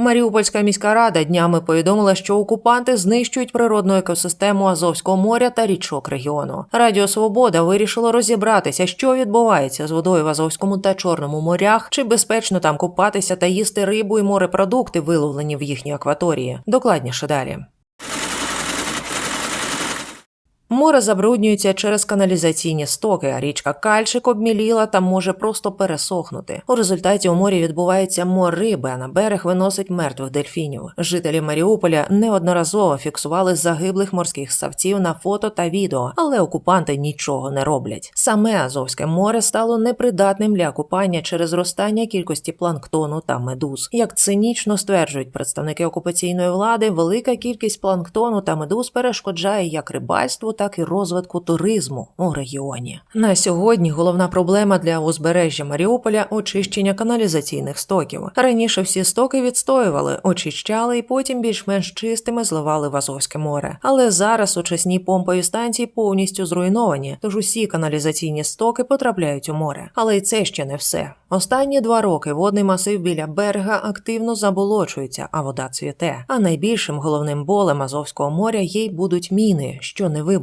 Маріупольська міська рада днями повідомила, що окупанти знищують природну екосистему Азовського моря та річок регіону. Радіо Свобода вирішило розібратися, що відбувається з водою в Азовському та Чорному морях, чи безпечно там купатися та їсти рибу і морепродукти, виловлені в їхній акваторії. Докладніше далі. Море забруднюється через каналізаційні стоки, а річка Кальчик обміліла та може просто пересохнути. У результаті у морі відбувається мор риби, а на берег виносить мертвих дельфінів. Жителі Маріуполя неодноразово фіксували загиблих морських ссавців на фото та відео, але окупанти нічого не роблять. Саме Азовське море стало непридатним для купання через зростання кількості планктону та медуз. Як цинічно стверджують представники окупаційної влади, велика кількість планктону та медуз перешкоджає як рибальству, так і розвитку туризму у регіоні. На сьогодні головна проблема для узбережжя Маріуполя очищення каналізаційних стоків. Раніше всі стоки відстоювали, очищали і потім більш-менш чистими зливали в Азовське море. Але зараз очисні помпові станції повністю зруйновані, тож усі каналізаційні стоки потрапляють у море. Але й це ще не все. Останні два роки водний масив біля берега активно заболочується, а вода цвіте. А найбільшим головним болем Азовського моря є й будуть міни, що не